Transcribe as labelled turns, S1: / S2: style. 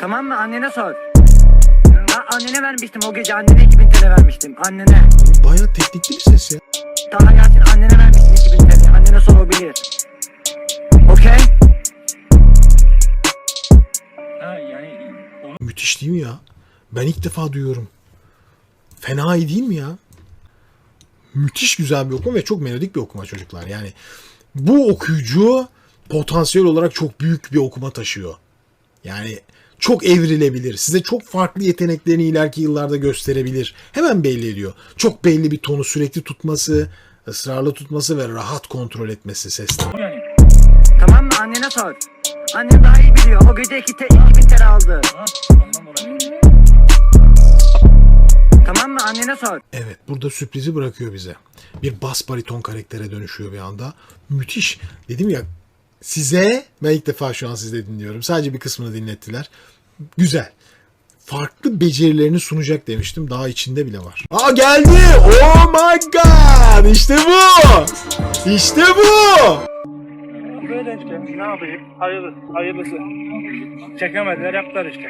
S1: Tamam mı? Annene sor. Ya annene vermiştim o gece. Annene 2000 TL vermiştim. Annene.
S2: Baya teknikli bir ses ya.
S1: Daha Yasin annene vermiştim 2000 TL. Annene sor o bilir. Okey?
S3: Ha yani onu
S2: Müthiş değil mi ya? Ben ilk defa duyuyorum. Fena iyi değil mi ya? Müthiş güzel bir okuma ve çok melodik bir okuma çocuklar. Yani bu okuyucu potansiyel olarak çok büyük bir okuma taşıyor. Yani çok evrilebilir. Size çok farklı yeteneklerini ileriki yıllarda gösterebilir. Hemen belli ediyor. Çok belli bir tonu sürekli tutması, ısrarlı tutması ve rahat kontrol etmesi
S3: yani.
S1: Tamam mı? Annene sor. Annen daha iyi biliyor. O gece 2 te- 2000 TL aldı.
S3: Ha.
S1: Tamam mı? Annene sor.
S2: Evet burada sürprizi bırakıyor bize. Bir bas bariton karaktere dönüşüyor bir anda. Müthiş. Dedim ya size ben ilk defa şu an sizde dinliyorum. Sadece bir kısmını dinlettiler. Güzel. Farklı becerilerini sunacak demiştim. Daha içinde bile var. Aa geldi. Oh my god. İşte bu. İşte bu.
S4: Böyle işte ne yapayım? Hayırlı, hayırlısı. Çekemediler yaptılar işte.